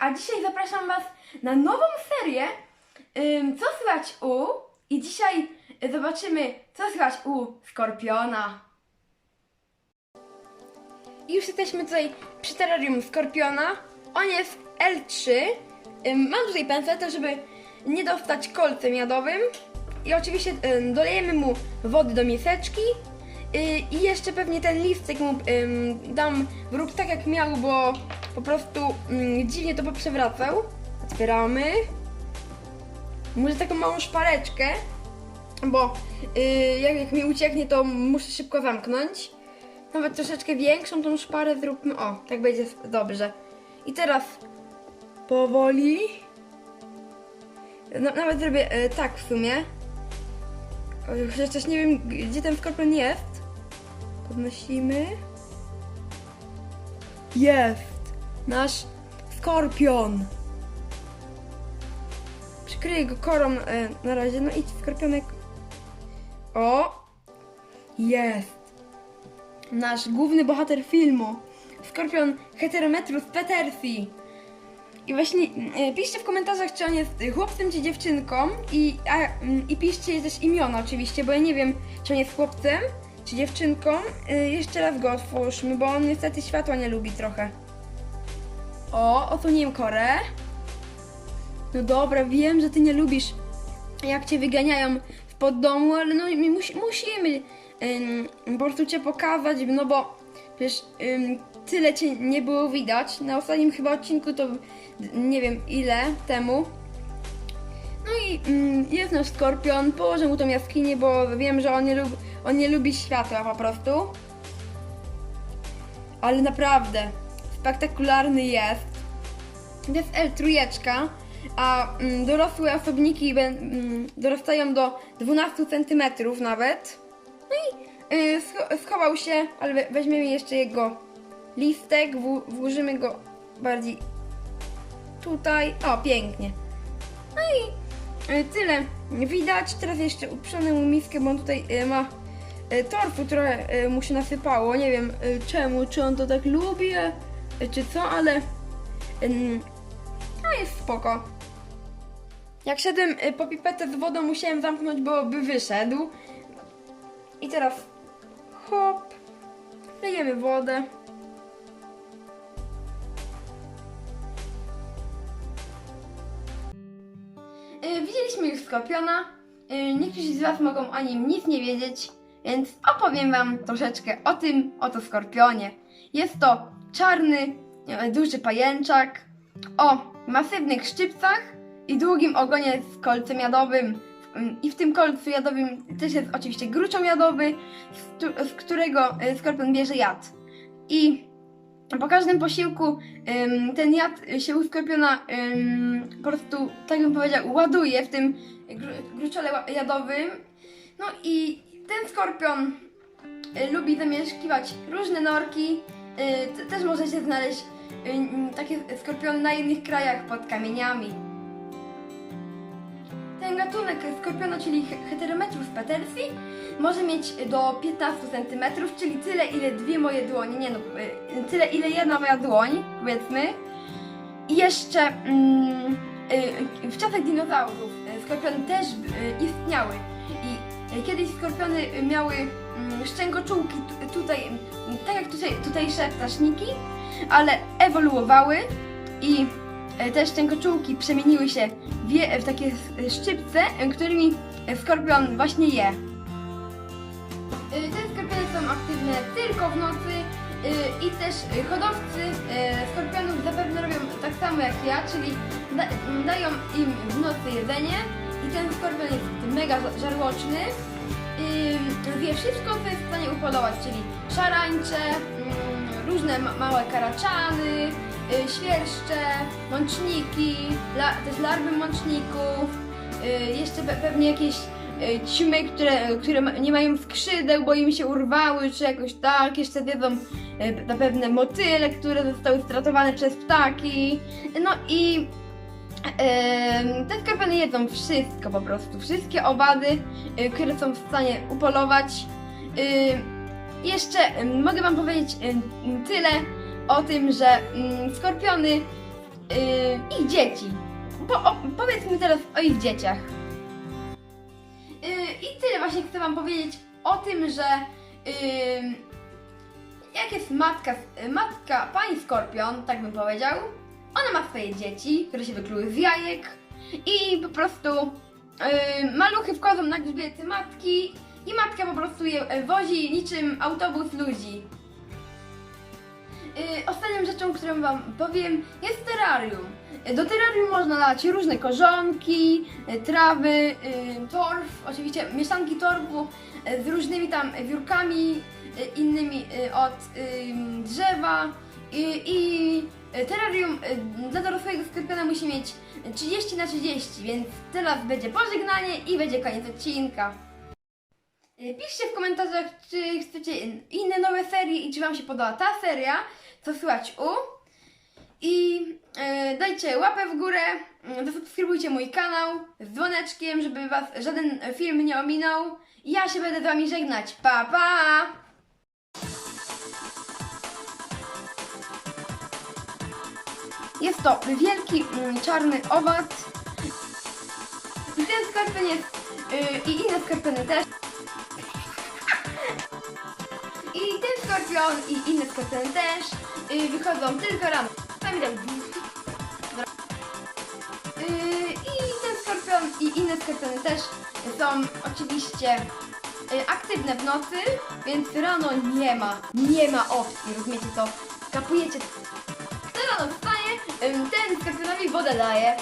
a dzisiaj zapraszam Was na nową serię ym, Co słychać u i dzisiaj zobaczymy co słychać u Skorpiona. Już jesteśmy tutaj przy terrarium Skorpiona. On jest L3. Ym, mam tutaj pensetę, żeby nie dostać kolcem jadowym. I oczywiście ym, dolejemy mu wody do miseczki. Y, I jeszcze pewnie ten listek mu ym, dam wróg tak jak miał, bo po prostu ym, dziwnie to poprzewracał. Otwieramy. Może taką małą szpareczkę, bo y, jak, jak mi ucieknie, to muszę szybko zamknąć. Nawet troszeczkę większą tą szparę zróbmy. O, tak będzie dobrze. I teraz powoli. No, nawet zrobię e, tak w sumie. Chociaż nie wiem, gdzie ten skorpion jest. Podnosimy. Jest! Nasz skorpion! Przykryję go korą e, na razie. No idź, skorpionek. O! Jest! Nasz główny bohater filmu. Skorpion Heterometrus Petersi. I właśnie e, piszcie w komentarzach, czy on jest chłopcem czy dziewczynką i, a, mm, i piszcie też imiona oczywiście, bo ja nie wiem, czy on jest chłopcem czy dziewczynką. E, jeszcze raz go otwórzmy, bo on niestety światła nie lubi trochę. O, odsłoniłem korę. No dobra, wiem, że ty nie lubisz jak cię wyganiają spod domu, ale no my musi, musimy ym, po prostu cię pokazać, no bo przecież ym, tyle cię nie było widać. Na ostatnim chyba odcinku to nie wiem ile temu. No i ym, jest nasz skorpion, położę mu tą jaskinię, bo wiem, że on nie, lub, on nie lubi światła po prostu. Ale naprawdę, spektakularny jest. To jest L3, a mm, dorosłe osobniki bę- mm, dorastają do 12 cm nawet. No i y, scho- schował się, ale we- weźmiemy jeszcze jego listek, wł- włożymy go bardziej tutaj. O, pięknie. No i y, tyle widać. Teraz jeszcze uprzemy mu miskę, bo on tutaj y, ma y, torfu, które y, mu się nasypało. Nie wiem y, czemu, czy on to tak lubi, czy co, ale no jest spoko. Jak szedłem y, po pipetę z wodą, musiałem zamknąć, bo by wyszedł. I teraz hop, lejemy wodę. Y, Widzieliśmy już Skorpiona. Y, Niektórzy z Was mogą o nim nic nie wiedzieć, więc opowiem Wam troszeczkę o tym oto Skorpionie. Jest to czarny, y, duży pajęczak o masywnych szczypcach i długim ogonie z kolcem jadowym. Ym, I w tym kolcu jadowym też jest oczywiście gruczoł jadowy, z, którego y, skorpion bierze jad. I po każdym posiłku ten jad się u skorpiona po prostu, tak bym powiedział, ładuje w tym gru, gruczole jadowym. No i ten skorpion y, lubi zamieszkiwać różne norki. Y, też możecie znaleźć y, y, takie skorpiony na innych krajach pod kamieniami. Ten gatunek skorpiona, czyli he- Heterometrus petersi, może mieć do 15 cm, czyli tyle ile dwie moje dłonie, nie no, y, tyle ile jedna moja dłoń, powiedzmy. I jeszcze mm, y, w czasach dinozaurów y, skorpiony też istniały. I kiedyś skorpiony miały szczękoczułki tu- tutaj, mm, tak jak tutaj, tutejsze ptaszniki, ale ewoluowały i e, te szczękoczułki przemieniły się w, w takie szczypce, e, którymi skorpion właśnie je. E, Te skorpiony są aktywne tylko w nocy i też hodowcy skorpionów zapewne robią tak samo jak ja, czyli dają im w nocy jedzenie i ten skorpion jest mega żarłoczny. Wie wszystko, co jest w stanie upolować, czyli szarańcze, różne ma- małe karaczany, y, świerszcze, mączniki, też larwy mączników, y, jeszcze pe- pewnie jakieś y, ćmy, które, które nie mają skrzydeł, bo im się urwały, czy jakoś tak, jeszcze zjedzą y, zapewne motyle, które zostały stratowane przez ptaki, no i Te skorpiony jedzą wszystko po prostu, wszystkie owady, y, które są w stanie upolować. Y, Jeszcze mogę Wam powiedzieć tyle o tym, że ym, skorpiony yy, ich dzieci. Po, o, powiedzmy teraz o ich dzieciach. Yy, I tyle właśnie chcę Wam powiedzieć o tym, że jak jest matka, y, matka pani Skorpion, tak bym powiedział, ona ma swoje dzieci, które się wykluły z jajek i po prostu yy, maluchy wchodzą na grzbiety matki i matka po prostu je e, wozi niczym autobus ludzi. Yy, ostatnią rzeczą, którą Wam powiem, jest terrarium. Do terrarium można dać różne korzonki, yy, trawy, yy, torf, oczywiście mieszanki torfu yy, z różnymi tam wiórkami innymi od drzewa i, i yy, terrarium yy, dla dorosłego skorpiona musi mieć 30 na 30, więc teraz będzie pożegnanie i będzie koniec odcinka. Y, Piszcie w komentarzach, czy chcecie inne nowe serie i czy Wam się podoba ta seria, co słychać u. I y, dajcie łapę w górę, y, zasubskrybujcie mój kanał z dzwoneczkiem, żeby Was żaden film nie ominął. Ja się będę z Wami żegnać. Pa, pa! Jest to wielki mm, czarny owad. I ten skorpion jest, y, i inne skorpiony też. I ten skorpion i inne skorpiony też y, wychodzą tylko rano. Sami tak. Y, I ten skorpion i inne skorpiony też są oczywiście y, aktywne w nocy, więc rano nie ma, nie ma opcji, rozumiecie to? Kapujecie? Ten skorpionowi wodę daje,